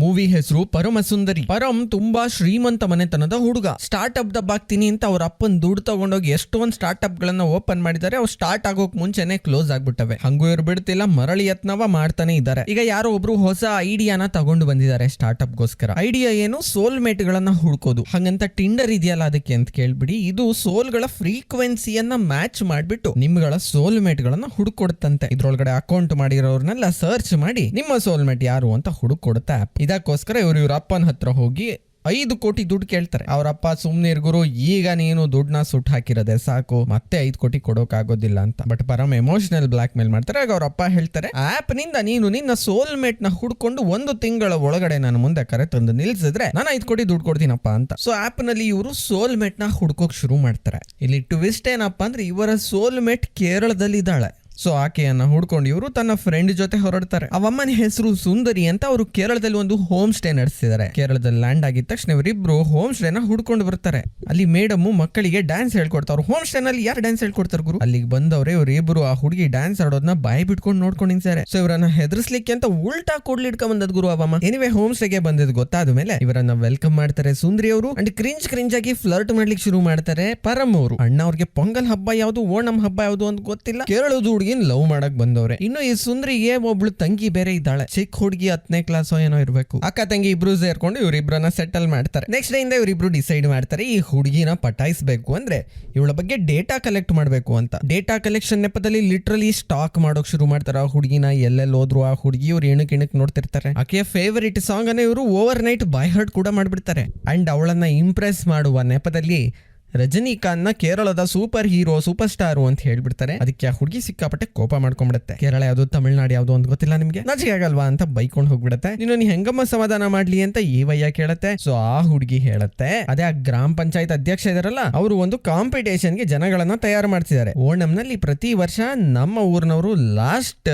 Movie ಹೆಸರು ಪರಮ ಸುಂದರಿ. ಪರಂ ತುಂಬಾ ಶ್ರೀಮಂತ ಮನೆತನದ ಹುಡುಗ. ಸ್ಟಾರ್ಟ್ ಅಪ್ ದಬ್ಬಾಗ್ತೀನಿ ಅಂತ ಅವ್ರ ಅಪ್ಪನ್ ದುಡ್ಡು ತಗೊಂಡೋಗಿ ಎಷ್ಟೊಂದು ಸ್ಟಾರ್ಟ್ ಅಪ್ ಗಳನ್ನ ಓಪನ್ ಮಾಡಿದ್ದಾರೆ ಅವ್ರು ಸ್ಟಾರ್ಟ್ ಆಗೋಕ್ ಮುಂಚೆನೆ ಕ್ಲೋಸ್ ಆಗ್ಬಿಟ್ಟವೆ. ಹಂಗೂ ಇವ್ರು ಬಿಡ್ತಿಲ್ಲ ಮರಳಿ ಯತ್ನವ ಮಾಡ್ತಾನೆ ಇದ್ದಾರೆ ಈಗ ಯಾರೋ ಒಬ್ರು ಹೊಸ ಐಡಿಯಾನ ತಗೊಂಡು ಬಂದಿದ್ದಾರೆ ಸ್ಟಾರ್ಟ್ ಗೋಸ್ಕರ ಐಡಿಯಾ ಏನು? ಸೋಲ್ ಮೇಟ್ ಗಳನ್ನ ಹುಡ್ಕೋದು. ಹಂಗಂತ ಟಿಂಡರ್ ಇದೆಯಲ್ಲ ಅದಕ್ಕೆ ಅಂತ ಕೇಳ್ಬಿಡಿ. ಇದು ಸೋಲ್ಗಳ ಫ್ರೀಕ್ವೆನ್ಸಿಯನ್ನ ಮ್ಯಾಚ್ ಮಾಡ್ಬಿಟ್ಟು ನಿಮ್ಗಳ ಸೋಲ್ ಮೇಟ್ ಗಳನ್ನ ಹುಡುಕೊಡುತ್ತಂತೆ. ಇದ್ರೊಳಗಡೆ ಅಕೌಂಟ್ ಮಾಡಿರೋರ್ನೆಲ್ಲ ಸರ್ಚ್ ಮಾಡಿ ನಿಮ್ಮ ಸೋಲ್ ಮೇಟ್ ಯಾರು ಅಂತ ಹುಡುಕೊಡುತ್ತೆ ಆಪ್. ಇದಕ್ಕೋಸ್ಕರ ಇವರು ಇವ್ರ ಅಪ್ಪನ ಹತ್ರ ಹೋಗಿ ಐದು ಕೋಟಿ ದುಡ್ಡು ಕೇಳ್ತಾರೆ. ಅವರಪ್ಪ ಸುಮ್ಮನೆ ಇರ್ಗುರು ಈಗ ನೀನು ದುಡ್ಡನ್ನ ಸುಟ್ಟು ಹಾಕಿರೋದೆ ಸಾಕು, ಮತ್ತೆ ಐದು ಕೋಟಿ ಕೊಡೋಕ್ ಆಗೋದಿಲ್ಲ ಅಂತ. ಬಟ್ ಪರಮ ಎಮೋಷನಲ್ ಬ್ಲಾಕ್ ಮೇಲ್ ಮಾಡ್ತಾರೆ. ಆಗ ಅವ್ರ ಅಪ್ಪ ಹೇಳ್ತಾರೆ ಆಪ್ನಿಂದ ನೀನು ನಿನ್ನ ಸೋಲ್ ಮೇಟ್ನ ಹುಡ್ಕೊಂಡು ಒಂದು ತಿಂಗಳ ಒಳಗಡೆ ನಾನು ಮುಂದೆ ಕರೆ ತಂದು ನಿಲ್ಸಿದ್ರೆ ನಾನು ಐದು ಕೋಟಿ ದುಡ್ಡು ಕೊಡ್ತೀನಪ್ಪ ಅಂತ. ಸೊ ಆಪ್ನಲ್ಲಿ ಇವರು ಸೋಲ್ ಮೇಟ್ನ ಹುಡ್ಕೋಕ್ ಶುರು ಮಾಡ್ತಾರೆ. ಇಲ್ಲಿ ಟ್ವಿಸ್ಟ್ ಏನಪ್ಪಾ ಅಂದ್ರೆ ಇವರ ಸೋಲ್ ಮೇಟ್ ಕೇರಳದಲ್ಲಿ ಇದ್ದಾಳೆ ಸೊ ಆಕೆಯನ್ನ ಹುಡ್ಕೊಂಡು ಇವರು ತನ್ನ ಫ್ರೆಂಡ್ ಜೊತೆ ಹೊರಡ್ತಾರೆ. ಅವಮ್ಮನ ಹೆಸರು ಸುಂದರಿ ಅಂತ ಅವರು ಕೇರಳದಲ್ಲಿ ಒಂದು ಹೋಮ್ ಸ್ಟೇ ನಡೆಸಿದ್ದಾರೆ ಕೇರಳದಲ್ಲಿ ಲ್ಯಾಂಡ್ ಆಗಿದ ತಕ್ಷಣ ಇವರಿಬ್ರು ಹೋಮ್ ಸ್ಟೇನ ಹುಡ್ಕೊಂಡು ಬರ್ತಾರೆ. ಅಲ್ಲಿ ಮೇಡಮ್ ಮಕ್ಕಳಿಗೆ ಡ್ಯಾನ್ಸ್ ಹೇಳ್ಕೊಡ್ತಾರೆ. ಹೋಮ್ ಸ್ಟೇ ನಲ್ಲಿ ಯಾರು ಡ್ಯಾನ್ಸ್ ಹೇಳ್ಕೊಡ್ತಾರೆ ಗುರು? ಅಲ್ಲಿಗೆ ಬಂದವ್ರೆ ಇವರಿಬ್ರು ಆ ಹುಡುಗಿ ಡ್ಯಾನ್ಸ್ ಆಡೋದನ್ನ ಬಾಯಿ ಬಿಟ್ಕೊಂಡು ನೋಡ್ಕೊಂಡು ನಿಂತಾರೆ ಸೊ ಇವರನ್ನ ಹೆದರ್ಸ್ಲಿಕ್ಕೆ ಅಂತ ಉಲ್ಟಾ ಕೊಡ್ಲಿಟ್ಕೊಂಡ್ ಬಂದದ್ ಗುರು ಅವಮ್ಮ. ಎನಿವೆ ಹೋಮ್ ಸ್ಟೇಗೆ ಬಂದಿದ್ ಗೊತ್ತಾದ ಮೇಲೆ ಇವರನ್ನ ವೆಲ್ಕಮ್ ಮಾಡ್ತಾರೆ ಸುಂದರಿ ಅವರು. ಅಂಡ್ ಕ್ರಿಂಜ್ ಕ್ರಿಂಜ್ ಆಗಿ ಫ್ಲರ್ಟ್ ಮಾಡ್ಲಿಕ್ಕೆ ಶುರು ಮಾಡ್ತಾರೆ ಪರಮ್ ಅವರು. ಅಣ್ಣ ಅವ್ರಿಗೆ ಪೊಂಗಲ್ ಹಬ್ಬ ಯಾವುದು, ಓಣಂ ಹಬ್ಬ ಯಾವುದು ಅಂತ ಗೊತ್ತಿಲ್ಲ. ಕೇರಳದ ಹುಡುಗಿನ ಲವ್ ಮಾಡಕ್ ಬಂದವ್ರೆ? ಇನ್ನು ಈ ಸುಂದ್ರಿಗೆ ಒಬ್ಳು ತಂಗಿ ಬೇರೆ ಇದ್ದಾಳೆ. ಚಿಕ್ಕ ಹುಡುಗಿ ಹತ್ತನೇ ಕ್ಲಾಸ್ ಏನೋ ಇರ್ಬೇಕು. ಅಕ್ಕ ತಂಗಿ ಇಬ್ರು ಸೇರ್ಕೊಂಡು ಇವ್ರಿಬ್ರನ್ನ ಸೆಟಲ್ ಮಾಡ್ತಾರೆ. ನೆಕ್ಸ್ಟ್ ಡೇ ಇಂದ ಇವರಿಬ್ರು ಡಿಸೈಡ್ ಮಾಡ್ತಾರೆ, ಈ ಹುಡುಗಿನ ಪಟಾಯಿಸ್ಬೇಕು. ಅಂದ್ರೆ ಇವಳ ಬಗ್ಗೆ ಡೇಟಾ ಕಲೆಕ್ಟ್ ಮಾಡಬೇಕು ಅಂತ. ಡೇಟಾ ಕಲೆಕ್ಷನ್ ನೆಪದಲ್ಲಿ ಲಿಟ್ರಲಿ ಸ್ಟಾಕ್ ಮಾಡೋಕ್ ಶುರು ಮಾಡ್ತಾರೆ. ಆ ಹುಡುಗಿನ ಎಲ್ಲೆಲ್ಲಿ ಹೋದ್ರು ಆ ಹುಡುಗಿ ಇವ್ರು ಇಣಕ್ ಇಣಕ್ ನೋಡ್ತಿರ್ತಾರೆ. ಆಕೆಯ ಫೇವರಿಟ್ ಸಾಂಗ್ ಅನ್ನ ಇವರು ಓವರ್ ನೈಟ್ ಬೈ ಹರ್ಟ್ ಕೂಡ ಮಾಡ್ಬಿಡ್ತಾರೆ. ಅಂಡ್ ಅವಳನ್ನ ಇಂಪ್ರೆಸ್ ಮಾಡುವ ನೆಪದಲ್ಲಿ ರಜನಿಕಾಂತ್ನ ಕೇರಳದ ಸೂಪರ್ ಹೀರೋ, ಸೂಪರ್ ಸ್ಟಾರ್ ಅಂತ ಹೇಳ್ಬಿಡ್ತಾರೆ. ಅದಕ್ಕೆ ಆ ಹುಡುಗಿ ಸಿಕ್ಕಾಪಟ್ಟೆ ಕೋಪ ಮಾಡ್ಕೊಂಡ್ಬಿಡುತ್ತೆ ಕೇರಳ ಯಾವ್ದು, ತಮಿಳ್ನಾಡು ಯಾವ್ದು ಅಂತ ಗೊತ್ತಿಲ್ಲ ನಿಮ್ಗೆ? ನಾಚಿಕೆ ಆಗಲ್ವಾ ಅಂತ ಬೈಕೊಂಡು ಹೋಗ್ಬಿಡುತ್ತೆ. ನೀನು ನೀ ಹೆಂಗಮ್ಮ ಸಮಾಧಾನ ಮಾಡ್ಲಿ ಅಂತ ಈ ವಯ್ಯ ಕೇಳತ್ತೆ. ಸೊ ಆ ಹುಡುಗಿ ಹೇಳತ್ತೆ, ಅದೇ ಆ ಗ್ರಾಮ ಪಂಚಾಯತ್ ಅಧ್ಯಕ್ಷ ಇದಾರಲ್ಲ, ಅವರು ಒಂದು ಕಾಂಪಿಟೇಷನ್ಗೆ ಜನಗಳನ್ನ ತಯಾರು ಮಾಡ್ತಿದ್ದಾರೆ. ಓಣಂನಲ್ಲಿ ಪ್ರತಿ ವರ್ಷ ನಮ್ಮ ಊರಿನವರು ಲಾಸ್ಟ್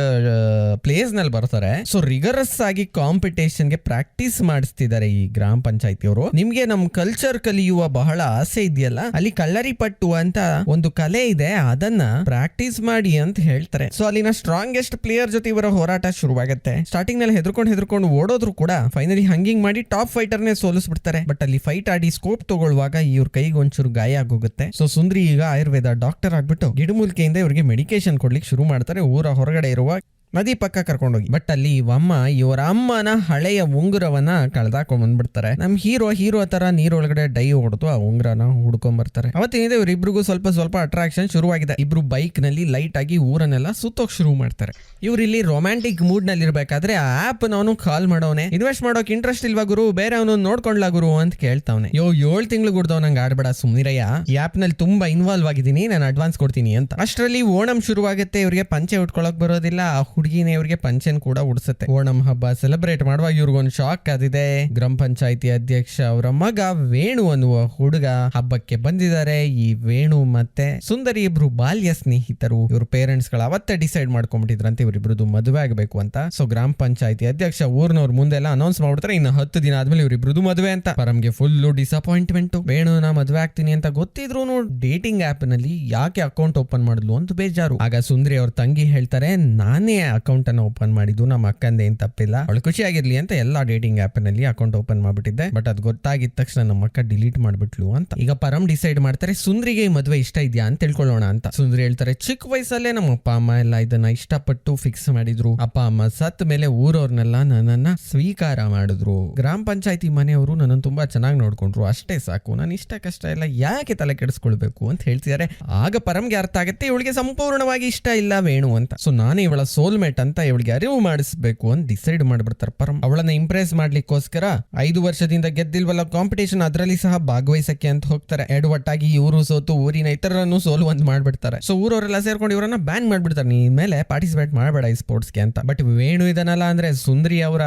ಪ್ಲೇಸ್ನಲ್ಲಿ ಬರ್ತಾರೆ. ಸೊ ರಿಗರಸ್ ಆಗಿ ಕಾಂಪಿಟೇಷನ್ಗೆ ಪ್ರಾಕ್ಟೀಸ್ ಮಾಡಿಸ್ತಿದ್ದಾರೆ ಈ ಗ್ರಾಮ ಪಂಚಾಯತಿಯವರು. ನಿಮ್ಗೆ ನಮ್ ಕಲ್ಚರ್ ಕಲಿಯುವ ಬಹಳ ಆಸೆ ಇದೆಯಲ್ಲ ಅಲ್ಲಿ ಕಲ್ಲರಿ ಪಟ್ಟು ಅಂತ ಒಂದು ಕಲೆ ಇದೆ, ಅದನ್ನ ಪ್ರಾಕ್ಟೀಸ್ ಮಾಡಿ ಅಂತ ಹೇಳ್ತಾರೆ. ಸೊ ಅಲ್ಲಿನ ಸ್ಟ್ರಾಂಗೆಸ್ಟ್ ಪ್ಲೇಯರ್ ಜೊತೆ ಇವರ ಹೋರಾಟ ಶುರುವಾಗುತ್ತೆ. ಸ್ಟಾರ್ಟಿಂಗ್ನಲ್ಲಿ ಹೆದರ್ಕೊಂಡು ಹೆದರ್ಕೊಂಡು ಓಡೋದ್ರು ಕೂಡ ಫೈನಲಿ ಹಂಗಿಂಗ್ ಮಾಡಿ ಟಾಪ್ ಫೈಟರ್ ನೇ ಸೋಲಿಸ್ಬಿಡ್ತಾರೆ. ಬಟ್ ಅಲ್ಲಿ ಫೈಟ್ ಆಡಿ ಸ್ಕೋಪ್ ತಗೊಳ್ಳುವಾಗ ಇವ್ರ ಕೈಗೆ ಒಂಚೂರು ಗಾಯ ಆಗೋಗುತ್ತೆ. ಸೊ ಸುಂದ್ರಿ ಈಗ ಆಯುರ್ವೇದ ಡಾಕ್ಟರ್ ಆಗ್ಬಿಟ್ಟು ಗಿಡಮೂಲಿಕೆಯಿಂದ ಇವರಿಗೆ ಮೆಡಿಕೇಶನ್ ಕೊಡ್ಲಿಕ್ಕೆ ಶುರು ಮಾಡ್ತಾರೆ. ಊರ ಹೊರಗಡೆ ಇರುವ ನದಿ ಪಕ್ಕ ಕರ್ಕೊಂಡೋಗಿ. ಬಟ್ ಅಲ್ಲಿ ಇವಮ್ಮ ಇವರ ಅಮ್ಮನ ಹಳೆಯ ಉಂಗುರವನ್ನ ಕಳ್ದಾಕೊಂಡ್ ಬಂದ್ಬಿಡ್ತಾರೆ. ನಮ್ ಹೀರೋ ಹೀರೋ ತರ ನೀರೊಳಗಡೆ ಡೈ ಹೊಡೆದು ಆ ಉಂಗುರನ ಹುಡ್ಕೊಂಡ್ ಬರ್ತಾರೆ ಅವತ್ತಿನಿಂದ ಇವ್ರಿಬ್ರಿಗೂ ಸ್ವಲ್ಪ ಸ್ವಲ್ಪ ಅಟ್ರಾಕ್ಷನ್ ಶುರುವಾಗಿದೆ. ಇಬ್ರು ಬೈಕ್ನಲ್ಲಿ ಲೈಟ್ ಆಗಿ ಊರನ್ನೆಲ್ಲ ಸುತ್ತೋಕ್ ಶುರು ಮಾಡ್ತಾರೆ. ಇವ್ರು ಇಲ್ಲಿ ರೊಮ್ಯಾಂಟಿಕ್ ಮೂಡ್ನಲ್ಲಿ ಇರ್ಬೇಕಾದ್ರೆ ಆ ಆಪ್ ನಾನು ಕಾಲ್ ಮಾಡೋನೆ ಇನ್ವೆಸ್ಟ್ ಮಾಡೋಕ್ ಇಂಟ್ರೆಸ್ಟ್ ಇಲ್ವಾ ಗುರು? ಬೇರೆ ಅವನು ನೋಡ್ಕೊಂಡ್ಲಾ ಗುರು? ಅಂತ ಕೇಳ್ತಾವನೆ. ಯೋ, ಏಳ್ ತಿಂಗಳು ಗುಡ್ದವ್, ನಂಗೆ ಆಡ್ಬೇಡ ಸುಮ್ನಿರಯ್ಯ. ಈ ಆಪ್ನಲ್ಲಿ ತುಂಬಾ ಇನ್ವಾಲ್ವ್ ಆಗಿದ್ದೀನಿ, ನಾನು ಅಡ್ವಾನ್ಸ್ ಕೊಡ್ತೀನಿ ಅಂತ. ಅಷ್ಟರಲ್ಲಿ ಓಣಂ ಶುರುವಾಗುತ್ತೆ. ಇವರಿಗೆ ಪಂಚೆ ಉಟ್ಕೊಳಕ್ ಬರೋದಿಲ್ಲ. ಹುಡುಗಿನೇ ಇವ್ರಿಗೆ ಪಂಚೆನ್ ಕೂಡ ಉಡ್ಸುತ್ತೆ. ಓಣಂ ಹಬ್ಬ ಸೆಲೆಬ್ರೇಟ್ ಮಾಡುವಾಗ ಇವ್ರಿಗೊಂದು ಶಾಕ್ ಆದಿದೆ ಗ್ರಾಮ ಪಂಚಾಯತಿ ಅಧ್ಯಕ್ಷ ಅವರ ಮಗ ವೇಣು ಅನ್ನುವ ಹುಡುಗ ಹಬ್ಬಕ್ಕೆ ಬಂದಿದ್ದಾರೆ. ಈ ವೇಣು ಮತ್ತೆ ಸುಂದರಿ ಇಬ್ರು ಬಾಲ್ಯ ಸ್ನೇಹಿತರು. ಇವ್ರ ಪೇರೆಂಟ್ಸ್ಗಳು ಅವತ್ತೇ ಡಿಸೈಡ್ ಮಾಡ್ಕೊಂಡ್ಬಿಟ್ಟಿದ್ರಂತೆ. ಇವರಿಬ್ರದ್ದು ಮದುವೆ ಆಗಬೇಕು ಅಂತ. ಸೊ ಗ್ರಾಮ ಪಂಚಾಯತಿ ಅಧ್ಯಕ್ಷ ಊರ್ನವ್ರ ಮುಂದೆಲ್ಲ ಅನೌನ್ಸ್ ಮಾಡ್ಬಿಡ್ತಾರೆ ಇನ್ನು ಹತ್ತು ದಿನ ಆದ್ಮೇಲೆ ಇವರಿಬ್ರದ್ದು ಮದುವೆ ಅಂತ. ಪರಮ್ಗೆ ಫುಲ್ ಡಿಸಪಾಯಿಂಟ್ಮೆಂಟ್ ವೇಣು ನಾ ಮದುವೆ ಆಗ್ತೀನಿ ಅಂತ ಗೊತ್ತಿದ್ರು ಡೇಟಿಂಗ್ ಆಪ್ನಲ್ಲಿ ಯಾಕೆ ಅಕೌಂಟ್ ಓಪನ್ ಮಾಡಿದ್ಲು ಅಂತ ಬೇಜಾರು. ಆಗ ಸುಂದರಿ ಅವ್ರ ತಂಗಿ ಹೇಳ್ತಾರೆ, ನಾನೇ ಅಕೌಂಟ್ ಅನ್ನು ಓಪನ್ ಮಾಡಿದ್ದು. ನಮ್ಮ ಅಕ್ಕಂದೆ ಏನ್ ತಪ್ಪಿಲ್ಲ. ಅವಳು ಖುಷಿಯಾಗಿರ್ಲಿ ಅಂತ ಎಲ್ಲಾ ಡೇಟಿಂಗ್ ಆಪ್ನಲ್ಲಿ ಅಕೌಂಟ್ ಓಪನ್ ಮಾಡ್ಬಿಟ್ಟಿದ್ದೆ. ಬಟ್ ಅದು ಗೊತ್ತಾಗಿದ ತಕ್ಷಣ ನಮ್ಮ ಅಕ್ಕ ಡಿಲೀಟ್ ಮಾಡ್ಬಿಟ್ಲು ಅಂತ. ಈಗ ಪರಂ ಡಿಸೈಡ್ ಮಾಡ್ತಾರೆ, ಸುಂದ್ರಿಗೆ ಮದುವೆ ಇಷ್ಟ ಇದೆಯಾ? ಅಂತ ತಿಳ್ಕೊಳ್ಳೋಣ ಅಂತ. ಸುಂದ್ರಿ ಹೇಳ್ತಾರೆ ಚಿಕ್ಕ ವಯಸ್ಸಲ್ಲೇ ನಮ್ಮ ಅಪ್ಪ, ಅಮ್ಮ ಎಲ್ಲ ಇದನ್ನ ಇಷ್ಟಪಟ್ಟು ಫಿಕ್ಸ್ ಮಾಡಿದ್ರು. ಅಪ್ಪ, ಅಮ್ಮ ಸತ್ ಮೇಲೆ ಊರವ್ರನ್ನೆಲ್ಲ ನನ್ನನ್ನ ಸ್ವೀಕಾರ ಮಾಡಿದ್ರು. ಗ್ರಾಮ ಪಂಚಾಯತಿ ಮನೆಯವರು ನನ್ನನ್ನು ತುಂಬಾ ಚೆನ್ನಾಗಿ ನೋಡ್ಕೊಂಡ್ರು. ಅಷ್ಟೇ ಸಾಕು. ನಾನು ಇಷ್ಟ ಕಷ್ಟ ಎಲ್ಲ ಯಾಕೆ ತಲೆ ಕೆಡಿಸ್ಕೊಳ್ಬೇಕು? ಅಂತ ಹೇಳ್ತಿದ್ದಾರೆ. ಆಗ ಪರಂಗೆ ಅರ್ಥ ಆಗುತ್ತೆ, ಇವಳಿಗೆ ಸಂಪೂರ್ಣವಾಗಿ ಇಷ್ಟ ಇಲ್ಲ ವೇಣು ಅಂತ. ಸೊ ನಾನೇ ಇವಳ ಸೋಲ್ಮೇಟ್ ಅಂತ ಇವಳಿಗೆ ಅರಿವು ಮಾಡಿಸ್ಬೇಕು ಅಂತ ಡಿಸೈಡ್ ಮಾಡಿಬಿಡ್ತಾರೆ. ಪರಂ, ಅವಳನ್ನ ಇಂಪ್ರೆಸ್ ಮಾಡ್ಲಿಕ್ಕೋಸ್ಕರ ಐದು ವರ್ಷದಿಂದ ಗೆದ್ದಿಲ್ವಲ್ಲ ಕಾಂಪಿಟೇಷನ್ ಅದರಲ್ಲಿ ಸಹ ಭಾಗವಹಿಸಕ್ಕೆ ಅಂತ ಹೋಗ್ತಾರೆ. ಎರಡು ಒಟ್ಟಾಗಿ ಇವರು ಸೋತು ಊರಿನ ಇತರರನ್ನು ಸೋಲು ಅಂತ ಮಾಡ್ಬಿಡ್ತಾರೆ. ಸೊ ಊರವರೆಲ್ಲ ಸೇರ್ಕೊಂಡು ಇವರನ್ನ ಬ್ಯಾನ್ ಮಾಡ್ಬಿಡ್ತಾರೆ. ನೀ ಮೇಲೆ ಪಾರ್ಟಿಸಿಪೇಟ್ ಮಾಡಬೇಡ ಈ ಸ್ಪೋರ್ಟ್ಸ್ಗೆ ಅಂತ. ಬಟ್ ವೇಣು ಇದನ್ನಲ್ಲ ಅಂದ್ರೆ ಸುಂದ್ರಿ ಅವರ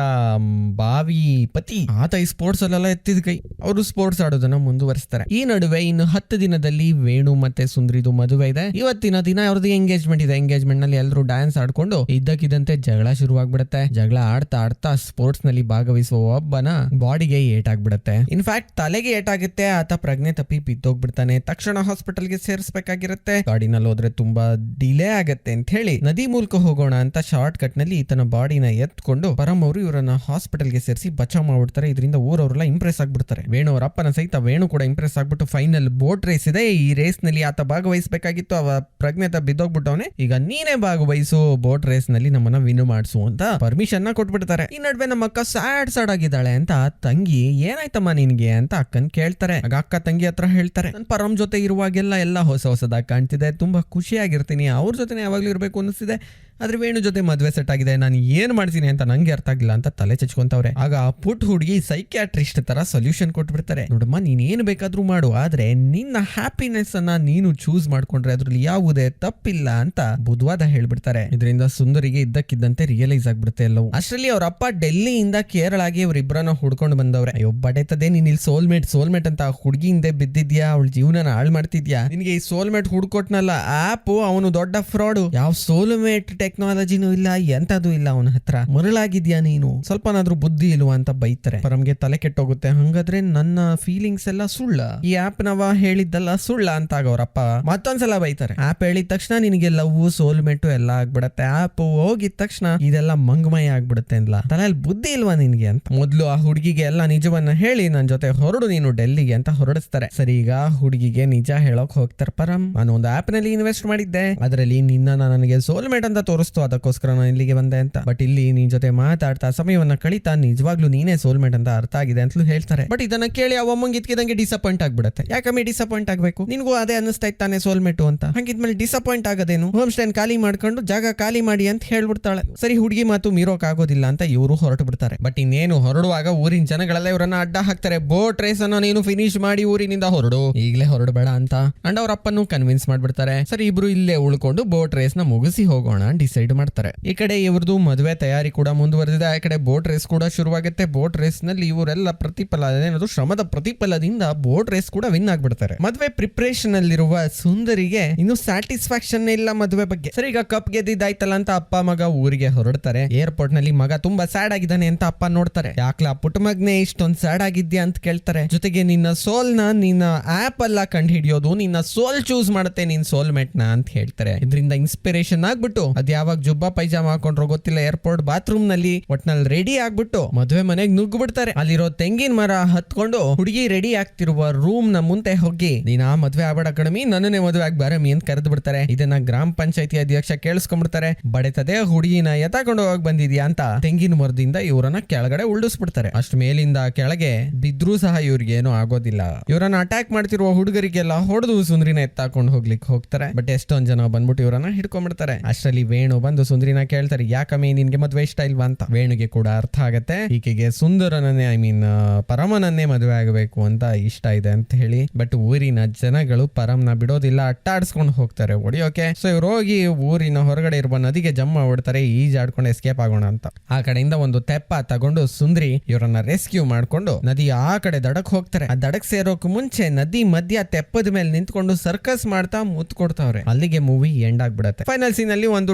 ಬಾವಿ ಪತಿ. ಆತ ಈ ಸ್ಪೋರ್ಟ್ಸ್ ಅಲ್ಲೆಲ್ಲ ಎತ್ತಿದ ಕೈ. ಅವರು ಸ್ಪೋರ್ಟ್ಸ್ ಆಡೋದನ್ನ ಮುಂದುವರಿಸ್ತಾರೆ. ಈ ನಡುವೆ ಇನ್ನು ಹತ್ತು ದಿನದಲ್ಲಿ ವೇಣು ಮತ್ತೆ ಸುಂದ್ರಿದು ಮದುವೆ ಇದೆ. ಇವತ್ತಿನ ದಿನ ಅವ್ರದ್ದು ಎಂಗೇಜ್ಮೆಂಟ್ ಇದೆ. ಎಂಗೇಜ್ಮೆಂಟ್ನಲ್ಲಿ ಎಲ್ಲರೂ ಡ್ಯಾನ್ಸ್ ಆಡ್ಕೊಂಡು ಇದ್ದಕ್ಕಿದ್ದಂತೆ ಜಗಳ ಶುರುವಾಗ್ಬಿಡುತ್ತೆ. ಜಗಳ ಆಡ್ತಾ ಆಡ್ತಾ ಸ್ಪೋರ್ಟ್ಸ್ನಲ್ಲಿ ಭಾಗವಹಿಸುವ ಒಬ್ಬನ ಬಾಡಿಗೆ ಇನ್ ಇನ್ಫ್ಯಾಕ್ಟ್ ತಲೆಗೆ ಏಟಾಗುತ್ತೆ. ಆತ ಪ್ರಜ್ಞೆ ತಪ್ಪಿ ಬಿದ್ದೋಗ್ಬಿಡ್ತಾನೆ. ತಕ್ಷಣ ಹಾಸ್ಪಿಟಲ್ಗೆ ಸೇರಿಸಬೇಕಾಗಿರುತ್ತೆ. ಗಾಡಿನಲ್ಲಿ ಹೋದ್ರೆ ತುಂಬಾ ಡಿಲೇ ಆಗತ್ತೆ ಅಂತ ಹೇಳಿ ನದಿ ಮೂಲಕ ಹೋಗೋಣ ಅಂತ ಶಾರ್ಟ್ ಕಟ್ನಲ್ಲಿ ಈತನ ಬಾಡಿನ ಎತ್ಕೊಂಡು ಪರಮ್ ಅವರು ಇವರನ್ನ ಹಾಸ್ಪಿಟಲ್ಗೆ ಸೇರಿಸಿ ಬಚಾವ್ ಮಾಡ್ಬಿಡ್ತಾರೆ. ಇದರಿಂದ ಊರವರೆಲ್ಲ ಇಂಪ್ರೆಸ್ ಆಗ್ಬಿಡ್ತಾರೆ. ವೇಣು ಅವರ ಅಪ್ಪನ ಸಹಿತ ವೇಣು ಕೂಡ ಇಂಪ್ರೆಸ್ ಆಗ್ಬಿಟ್ಟು ಫೈನಲ್ ಬೋಟ್ ರೇಸ್ ಇದೆ. ಈ ರೇಸ್ನಲ್ಲಿ ಆತ ಭಾಗವಹಿಸಬೇಕಾಗಿತ್ತು. ಅವ ಪ್ರಜ್ಞೆ ಬಿದ್ದೋಗ್ಬಿಟ್ಟವನೆ. ಈಗ ನೀನೇ ಭಾಗವಹಿಸು. ಬೋಟ್ ರೇಸ್ ನಲ್ಲಿ ನಮ್ಮನ್ನ ವಿನು ಮಾಡಿಸು ಅಂತ ಪರ್ಮಿಷನ್ನ ಕೊಟ್ಬಿಡ್ತಾರೆ. ಈ ನಡುವೆ ನಮ್ಮ ಅಕ್ಕ ಸ್ಯಾಡ್ ಸ್ಯಾಡ್ ಆಗಿದ್ದಾಳೆ ಅಂತ ತಂಗಿ ಏನಾಯ್ತಮ್ಮ ನಿನ್ಗೆ ಅಂತ ಅಕ್ಕನ್ ಕೇಳ್ತಾರೆ. ಆಗ ಅಕ್ಕ ತಂಗಿ ಹತ್ರ ಹೇಳ್ತಾರೆ, ನನ್ ಪರಮ್ ಜೊತೆ ಇರುವಾಗೆಲ್ಲ ಎಲ್ಲ ಹೊಸ ಹೊಸದಾಗಿ ಕಾಣ್ತಿದೆ. ತುಂಬಾ ಖುಷಿಯಾಗಿರ್ತೀನಿ. ಅವ್ರ ಜೊತೆ ಯಾವಾಗ್ಲೂ ಇರಬೇಕು ಅನಿಸ್ತಿದೆ ಆದ್ರೆ ವೇಣು ಜೊತೆ ಮದ್ವೆ ಸೆಟ್ ಆಗಿದೆ, ನಾನು ಏನ್ ಮಾಡ್ತೀನಿ ಅಂತ ನಂಗೆ ಅರ್ಥ ಆಗಿಲ್ಲ ಅಂತ ತಲೆ ಚಚ್ಕೊಂತವ್ರೆ. ಆಗ ಪುಟ್ ಹುಡುಗಿ ಸೈಕ್ಯಾಟ್ರಿಸ್ಟ್ ತರ ಸೊಲ್ಯೂಷನ್ ಕೊಟ್ಬಿಡ್ತಾರೆ. ನೋಡಮ್ಮ ನೀನ್ ಏನ್ ಬೇಕಾದ್ರೂ ಮಾಡು, ಆದ್ರೆ ನಿನ್ನ ಹ್ಯಾಪಿನೆಸ್ ಅನ್ನ ನೀನು ಚೂಸ್ ಮಾಡ್ಕೊಂಡ್ರೆ ಅದ್ರಲ್ಲಿ ಯಾವುದೇ ತಪ್ಪಿಲ್ಲ ಅಂತ ಬುಧವಾದ ಹೇಳ್ಬಿಡ್ತಾರೆ. ಇದರಿಂದ ಸುಂದರಿಗೆ ಇದ್ದಕ್ಕಿದ್ದಂತೆ ರಿಯಲೈಸ್ ಆಗ್ಬಿಡುತ್ತೆ ಎಲ್ಲವೂ. ಅಷ್ಟರಲ್ಲಿ ಅವ್ರ ಅಪ್ಪ ಡೆಲ್ಲಿಯಿಂದ ಕೇರಳಾಗಿ ಅವರಿಬ್ಬರನ್ನ ಹುಡ್ಕೊಂಡು ಬಂದವ್ರೆ. ಅಯ್ಯೋ, ಬಡೆತದೆ, ನೀನ್ ಇಲ್ಲಿ ಸೋಲ್ಮೇಟ್ ಸೋಲ್ಮೇಟ್ ಅಂತ ಹುಡುಗಿ ಹಿಂದೆ ಬಿದ್ದಿದ್ಯಾ? ಅವಳ ಜೀವನ ಹಾಳು ಮಾಡ್ತಿದ್ಯಾ? ನಿನ್ಗೆ ಈ ಸೋಲ್ಮೇಟ್ ಹುಡ್ಕೊಟ್ನಲ್ಲ, ಆಪ್, ಅವನು ದೊಡ್ಡ ಫ್ರಾಡ್ ಯಾವ ಸೋಲ್ಮೇಟ್ ಟೆಕ್ನಾಲಜಿನೂ ಇಲ್ಲ, ಎಂತದು ಇಲ್ಲ ಅವನ ಹತ್ರ. ಮರಳಾಗಿದ್ಯಾ ನೀನು? ಸ್ವಲ್ಪನಾದ್ರೂ ಬುದ್ಧಿ ಇಲ್ವಾ ಅಂತ ಬೈತಾರೆ. ಪರಮ್ಗೆ ತಲೆ ಕೆಟ್ಟೋಗುತ್ತೆ. ಹಂಗಾದ್ರೆ ನನ್ನ ಫೀಲಿಂಗ್ಸ್ ಎಲ್ಲ ಸುಳ್ಳ. ಈ ಆಪ್ ನವ ಹೇಳಿದ್ದಲ್ಲ ಸುಳ್ಳ ಅಂತ ಆಗೋರಪ್ಪ ಮತ್ತೊಂದ್ಸಲ ಬೈತಾರೆ. ಆಪ್ ಹೇಳಿದ ತಕ್ಷಣ ನಿನಗೆ ಲವ್ ಸೋಲ್ಮೆಟ್ ಎಲ್ಲ ಆಗ್ಬಿಡತ್ತೆ. ಆಪ್ ಹೋಗಿದ ತಕ್ಷಣ ಇದೆಲ್ಲ ಮಂಗ್ಮಯ ಆಗ್ಬಿಡುತ್ತೆ ಅನ್ಲ ತಲೆಯಲ್ಲಿ ಬುದ್ಧಿ ಇಲ್ವಾ ನಿನ್ಗೆ ಅಂತ. ಮೊದ್ಲು ಆ ಹುಡುಗಿಗೆ ಎಲ್ಲ ನಿಜವನ್ನ ಹೇಳಿ ನನ್ ಜೊತೆ ಹೊರಡು ನೀನು ಡೆಲ್ಲಿಗೆ ಅಂತ ಹೊರಡಿಸ್ತಾರೆ. ಸರಿ, ಈಗ ಹುಡುಗಿಗೆ ನಿಜ ಹೇಳೋಕ್ ಹೋಗ್ತಾರೆ ಪರಂ. ನಾನು ಒಂದು ಆಪ್ನಲ್ಲಿ ಇನ್ವೆಸ್ಟ್ ಮಾಡಿದ್ದೆ. ಅದರಲ್ಲಿ ನಿನ್ನ ನನಗೆ ಸೋಲ್ಮೇಟ್ ಅಂತ ತೋರಿಸ್ತು, ಅದಕ್ಕೋಸ್ಕರ ನಾನು ಇಲ್ಲಿಗೆ ಬಂದೆ ಅಂತ. ಬಟ್ ಇಲ್ಲಿ ನಿನ್ ಜೊತೆ ಮಾತಾಡ್ತಾ ಸಮಯವನ್ನ ಕಳಿತಾ ನಿಜವಾಗ್ಲೂ ನೀನೇ ಸೋಲ್ಮೇಟ್ ಅಂತ ಅರ್ಥ ಆಗಿದೆ ಅಂತಲೂ ಹೇಳ್ತಾರೆ. ಬಟ್ ಇದನ್ನ ಕೇಳಿ ಆ ಅಮ್ಮಂಗೆ ಇದ್ಕಿದಂಗೆ ಡಿಸಪಾಯಿಂಟ್ ಆಗ್ಬಿಡುತ್ತೆ. ಯಾಕಮ್ಮಿ ಡಿಸಪಾಯಿಂಟ್ ಆಗ್ಬೇಕು? ನಿನ್ಗೂ ಅದೇ ಅನ್ನಿಸ್ತಾ ಇತ್ತಾನೆ ತಾನೇ ಸೋಲ್ಮೇಟು ಅಂತ. ಹಂಗಿದ್ಮೇಲೆ ಡಿಸಪಾಯಿಂಟ್ ಆಗೋದೇನು? ಹೋಮ್ ಸ್ಟೇನ್ ಖಾಲಿ ಮಾಡ್ಕೊಂಡು ಜಾಗ ಖಾಲಿ ಮಾಡಿ ಅಂತ ಹೇಳ್ಬಿಡ್ತಾಳೆ. ಸರಿ, ಹುಡುಗಿ ಮಾತು ಮೀರೋಕ್ ಆಗೋದಿಲ್ಲ ಅಂತ ಇವರು ಹೊರಟು ಬಿಡ್ತಾರೆ ಬಟ್ ಇನ್ನೇನು ಹೊರಡುವಾಗ ಊರಿನ ಜನಗಳೆಲ್ಲ ಇವರನ್ನ ಅಡ್ಡ ಹಾಕ್ತಾರೆ. ಬೋಟ್ ರೇಸ್ ಅನ್ನ ನೀನು ಫಿನಿಶ್ ಮಾಡಿ ಊರಿನಿಂದ ಹೊರಡು. ಈಗಲೇ ಹೊರಡಬೇಡ ಅಂತ. ಅಂಡ್ ಅವ್ರ ಅಪ್ಪನ್ನು ಕನ್ವಿನ್ಸ್ ಮಾಡ್ಬಿಡ್ತಾರೆ. ಸರಿ, ಇಬ್ರು ಇಲ್ಲೇ ಉಳ್ಕೊಂಡು ಬೋಟ್ ರೇಸ್ನ ಮುಗಿಸಿ ಹೋಗೋಣ ಡಿಸೈಡ್ ಮಾಡ್ತಾರೆ. ಈ ಕಡೆ ಇವ್ರದ್ದು ಮದುವೆ ತಯಾರಿ ಕೂಡ ಮುಂದುವರೆದಿದೆ. ಆ ಕಡೆ ಬೋಟ್ ರೇಸ್ ಕೂಡ ಶುರುವಾಗುತ್ತೆ. ಬೋಟ್ ರೇಸ್ನಲ್ಲಿ ಇವರೆಲ್ಲ ಪ್ರತಿಫಲ ಏನಾದ್ರು ಶ್ರಮದ ಪ್ರತಿಫಲದಿಂದ ಬೋಟ್ ರೇಸ್ ಕೂಡ ವಿನ್ ಆಗ್ಬಿಡ್ತಾರೆ. ಮದುವೆ ಪ್ರಿಪರೇಷನ್ ಅಲ್ಲಿರುವ ಸುಂದರಿಗೆ ಇನ್ನು ಸ್ಯಾಟಿಸ್ಫ್ಯಾಕ್ಷನ್ ಇಲ್ಲ ಮದುವೆ ಬಗ್ಗೆ. ಸರಿ, ಈಗ ಕಪ್ ಗೆದ್ದಿದ್ದಾಯ್ತಲ್ಲ ಅಂತ ಅಪ್ಪ ಮಗ ಊರಿಗೆ ಹೊರಡ್ತಾರೆ. ಏರ್ಪೋರ್ಟ್ನಲ್ಲಿ ಮಗ ತುಂಬಾ ಸ್ಯಾಡ್ ಆಗಿದ್ದಾನೆ ಅಂತ ಅಪ್ಪ ನೋಡ್ತಾರೆ. ಯಾಕ್ಲ, ಪುಟ್ಟ ಮಗ್ನೆ ಇಷ್ಟೊಂದ್ ಸ್ಯಾಡ್ ಆಗಿದ್ಯಾ ಅಂತ ಕೇಳ್ತಾರೆ. ಜೊತೆಗೆ ನಿನ್ನ ಸೋಲ್ನ, ನಿನ್ನ ಆಪ್ ಅಲ್ಲ ಕಂಡು ಹಿಡಿಯೋದು ನಿನ್ನ ಸೋಲ್ ಚೂಸ್ ಮಾಡುತ್ತೆ, ನಿನ್ ಸೋಲ್ಮೇಟ್ನ ಅಂತ ಹೇಳ್ತಾರೆ. ಇದರಿಂದ ಇನ್ಸ್ಪಿರೇಷನ್ ಆಗ್ಬಿಟ್ಟು, ಅದ್ ಯಾವಾಗ ಜುಬ್ಬಾ ಪೈಜಾಮ ಹಾಕೊಂಡ್ರೋ ಗೊತ್ತಿಲ್ಲ ಏರ್ಪೋರ್ಟ್ ಬಾತ್ರೂಮ್ನಲ್ಲಿ ಒಟ್ನಲ್ಲಿ ರೆಡಿ ಆಗ್ಬಿಟ್ಟು ಮದುವೆ ಮನೆಗೆ ನುಗ್ಗು ಬಿಡ್ತಾರೆ ಅಲ್ಲಿರೋ ತೆಂಗಿನ ಮರ ಹತ್ಕೊಂಡು ಹುಡುಗಿ ರೆಡಿ ಆಗ್ತಿರುವ ರೂಮ್ನ ಮುಂದೆ ಹೋಗಿ, ನೀನ್ ಆ ಮದ್ವೆ ಆಗ್ಬೇಡ ಕಡಿಮೆ ನನ್ನನ್ನೇ ಮದುವೆ ಆಗಿ ಬಾರಮಿ ಅಂತ ಕರೆದು ಬಿಡ್ತಾರೆ ಇದನ್ನ ಗ್ರಾಮ ಪಂಚಾಯತಿ ಅಧ್ಯಕ್ಷ ಕೇಳಿಸ್ಕೊಂಡ್ಬಿಡ್ತಾರೆ. ಬಡೆತದೆ ಹುಡುಗಿನ ಎತ್ತಾಕೊಂಡು ಹೋಗಿ ಬಂದಿದ್ಯಾ ಅಂತ ತೆಂಗಿನ ಮರದಿಂದ ಇವರನ್ನ ಕೆಳಗಡೆ ಉಳ್ಳಿಸ್ಬಿಡ್ತಾರೆ ಅಷ್ಟ್ ಮೇಲಿಂದ ಕೆಳಗೆ ಬಿದ್ರೂ ಸಹ ಇವ್ರಿಗೆ ಏನೂ ಆಗೋದಿಲ್ಲ. ಇವರನ್ನ ಅಟ್ಯಾಕ್ ಮಾಡ್ತಿರುವ ಹುಡುಗರಿಗೆಲ್ಲ ಹೊಡೆದು ಸುಂದ್ರಿನ ಎತ್ತಾಕೊಂಡು ಹೋಗ್ಲಿಕ್ಕೆ ಹೋಗ್ತಾರೆ. ಬಟ್ ಎಷ್ಟೊಂದ್ ಜನ ಬಂದ್ಬಿಟ್ಟು ಇವರನ್ನ ಹಿಡ್ಕೊಂಡ್ಬಿಡ್ತಾರೆ. ಅಷ್ಟರಲ್ಲಿ ವೇಣು ಬಂದು ಸುಂದ್ರಿನ ಕೇಳ್ತಾರೆ, ಯಾಕಮ್ಮಿ, ನಿನ್ಗೆ ಮದುವೆ ಇಷ್ಟ ಇಲ್ವಾ ಅಂತ? ವೇಣುಗೆ ಕೂಡ ಅರ್ಥ ಆಗತ್ತೆ. ಈಕೆಗೆ ಸುಂದರನನ್ನೇ ಐ ಮೀನ್ ಪರಮನನ್ನೇ ಮದುವೆ ಆಗಬೇಕು ಅಂತ ಇಷ್ಟ ಇದೆ ಅಂತ ಹೇಳಿ ಬಟ್ ಊರಿನ ಜನಗಳು ಪರಮ್ನ ಬಿಡೋದಿಲ್ಲ, ಅಟ್ಟಾಡ್ಸ್ಕೊಂಡು ಹೋಗ್ತಾರೆ. ಹೊಡಿಯೋಕೆ? ಸೊ ಇವ್ರು ಹೋಗಿ ಊರಿನ ಹೊರಗಡೆ ಇರುವ ನದಿಗೆ ಜಮ್ಮ ಹೊಡ್ತಾರೆ, ಈಜಾಡ್ಕೊಂಡು ಎಸ್ಕೇಪ್ ಆಗೋಣ ಅಂತ. ಆ ಕಡೆಯಿಂದ ಒಂದು ತೆಪ್ಪ ತಗೊಂಡು ಸುಂದ್ರಿ ಇವರನ್ನ ರೆಸ್ಕ್ಯೂ ಮಾಡ್ಕೊಂಡು ನದಿ ಆ ಕಡೆ ದಡಕ್ ಹೋಗ್ತಾರೆ. ಆ ದಡಕ್ ಸೇರೋಕ್ ಮುಂಚೆ ನದಿ ಮಧ್ಯ ತೆಪ್ಪದ ಮೇಲೆ ನಿಂತ್ಕೊಂಡು ಸರ್ಕಸ್ ಮಾಡ್ತಾ ಮುತ್ ಕೊಡ್ತಾವ್ರೆ ಅಲ್ಲಿಗೆ ಮೂವಿ ಎಂಡ್ ಆಗ್ಬಿಡತ್ತೆ. ಫೈನಲ್ ಸೀನ್ ಅಲ್ಲಿ ಒಂದು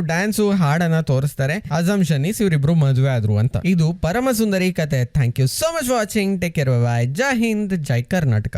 ಹಾಡನ್ನ ತೋರಿಸ್ತಾರೆ. ಅಜಮ್ ಇಸ್ ಇವರಿಬ್ರು ಮದುವೆ ಆದ್ರು ಅಂತ. ಇದು ಪರಮ ಸುಂದರಿ ಕತೆ thank you so much watching take care bye ಜೈ ಹಿಂದ್, ಜೈ ಕರ್ನಾಟಕ.